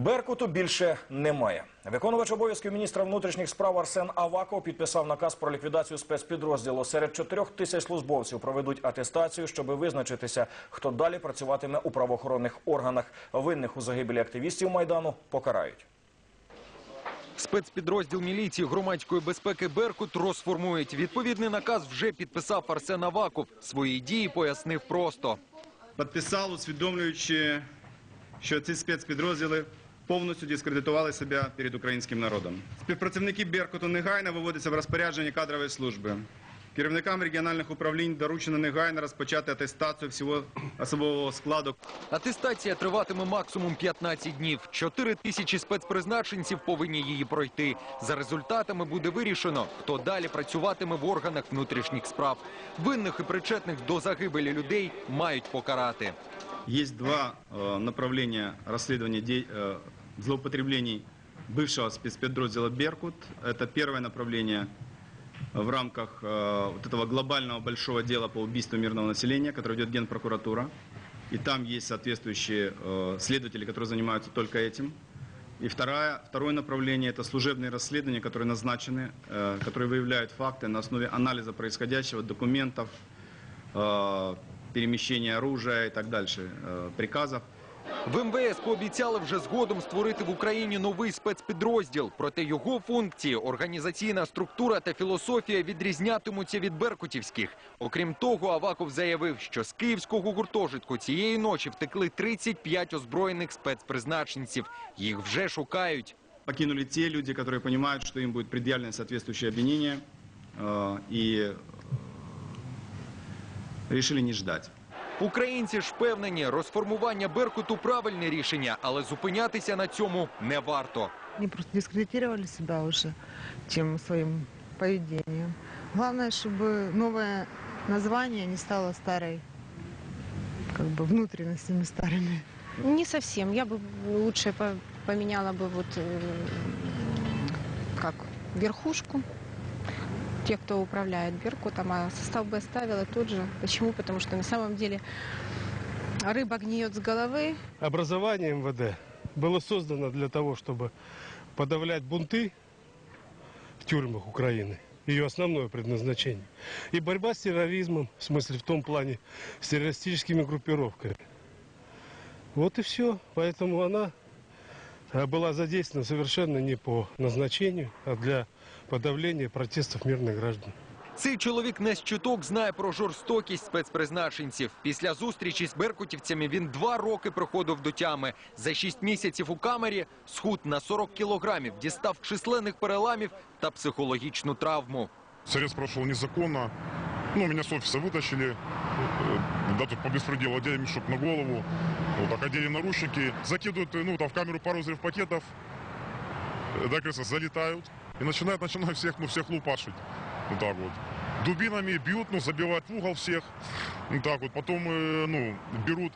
Беркуту більше немає. Виконувач обов'язків міністра внутрішніх справ Арсен Аваков підписав наказ про ліквідацію спецпідрозділу. Серед чотирьох тисяч службовців проведуть атестацію, щоб визначитися, хто далі працюватиме у правоохоронних органах. Винних у загибелі активістів майдану покарають. Спецпідрозділ міліції громадської безпеки Беркут розформують. Відповідний наказ вже підписав Арсен Аваков. Свої дії пояснив просто. підписав, усвідомлюючи, що ці спецпідрозділи повністю дискредитували себе перед українським народом. Співпрацівники Беркуту негайно виводяться в розпорядження кадрової служби. Керівникам регіональних управлінь доручено негайно розпочати атестацію всього особового складу. Атестація триватиме максимум 15 днів. 4 тисячі спецпризначенців повинні її пройти. За результатами буде вирішено, хто далі працюватиме в органах внутрішніх справ. Винних і причетних до загибелі людей мають покарати. Есть два э, направления расследования де- э, злоупотреблений бывшего спецподроздела «Беркут». Это первое направление в рамках э, вот этого глобального большого дела по убийству мирного населения, которое ведет Генпрокуратура. И там есть соответствующие э, следователи, которые занимаются только этим. И второе, второе направление – это служебные расследования, которые назначены, э, которые выявляют факты на основе анализа происходящего, документов, перемещения оружия и так дальше, приказов. В МВС пообіцяли вже згодом створити в Україні новий спецпідрозділ. Проте його функції, організаційна структура та філософія відрізнятимуться від беркутівських. Окрім того, Аваков заявив, що з київського гуртожитку цієї ночі втекли 35 озброєних спецпризначенців. Їх вже шукають. Покинули те люди, которые понимают, что им будет предъявлено соответствующее обвинение, э, и э, решили не ждать. Українці ж впевнені, розформування Беркуту правильне рішення, але зупинятися на цьому не варто. Они просто дискредитировали себя уже тем своим поведением. Главное, чтобы новое название не стало старой, как бы внутренностями старыми. Не совсем. Я бы лучше по- поменяла бы вот э, как верхушку, Те, кто управляет Беркутом, а состав бы оставила тот же. Почему? Потому что на самом деле рыба гниет с головы, Образование МВД было создано для того, чтобы подавлять бунты в тюрьмах Украины. Ее основное предназначение. И борьба с терроризмом, в смысле в том плане, с террористическими группировками. Вот и все. Поэтому она была задействована совершенно не по назначению, а для подавления протестов мирных граждан. Цей чоловік не з чуток знає про жорстокість спецпризначенців. Після зустрічі з беркутівцями він два роки приходив до тями. За шість місяців у камері схуд на 40 кілограмів, дістав численних переламів та психологічну травму. Срез прошел незаконно. Ну, меня с офиса вытащили. Э, Да, тут по беспределу одели мешок на голову. Вот так одели наручники. Закидывают, э, ну, там в камеру пару взрывпакетов. э, Да, как залетают. И начинают, начинают всех, ну, всех лупашить. Вот так вот. Дубинами бьют, ну, забивают в угол всех. Вот так вот. Потом, э, ну, берут,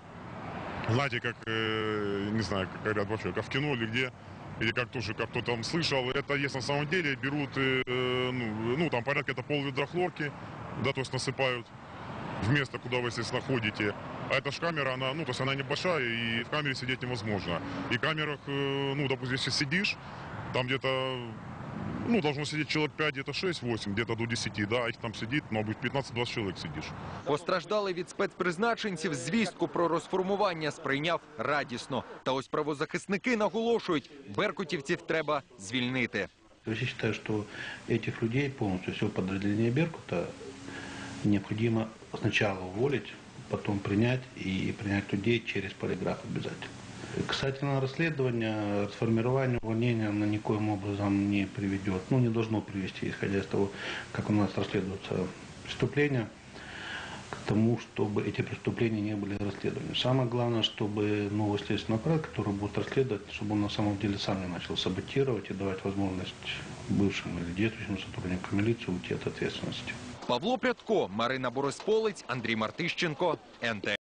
знаете, как, э, не знаю, как говорят вообще, как в кино или где, или как тоже, как кто там слышал, это есть на самом деле, берут, э, э, ну, ну, там порядка это пол-ведра хлорки, да, то есть насыпают в место, куда вы, естественно, ходите. А эта же камера, она, ну, то есть она небольшая, и в камере сидеть невозможно. И в камерах, э, ну, допустим, если сидишь, там где-то, ну, должно сидеть человек 5, где-то 6-8, где-то до 10, да, а их там сидит, мабуть, 15-20 человек сидишь. Постраждалий від спецпризначенців звістку про розформування сприйняв радісно. Та ось правозахисники наголошують, беркутівців треба звільнити. Я считаю, что этих людей, полностью все подразделение Беркута, необходимо сначала уволить, потом принять и принять людей через полиграф обязательно. Касательно расследования, расформирование увольнения оно никоим образом не приведет, ну не должно привести, исходя из того, как у нас расследуются преступления, к тому, чтобы эти преступления не были расследованы. Самое главное, чтобы новый следственный аппарат, который будет расследовать, чтобы он на самом деле сам не начал саботировать и давать возможность бывшим или действующим сотрудникам милиции уйти от ответственности. Павло Прядко, Марина Борисполець, Андрій Мартищенко, НТ.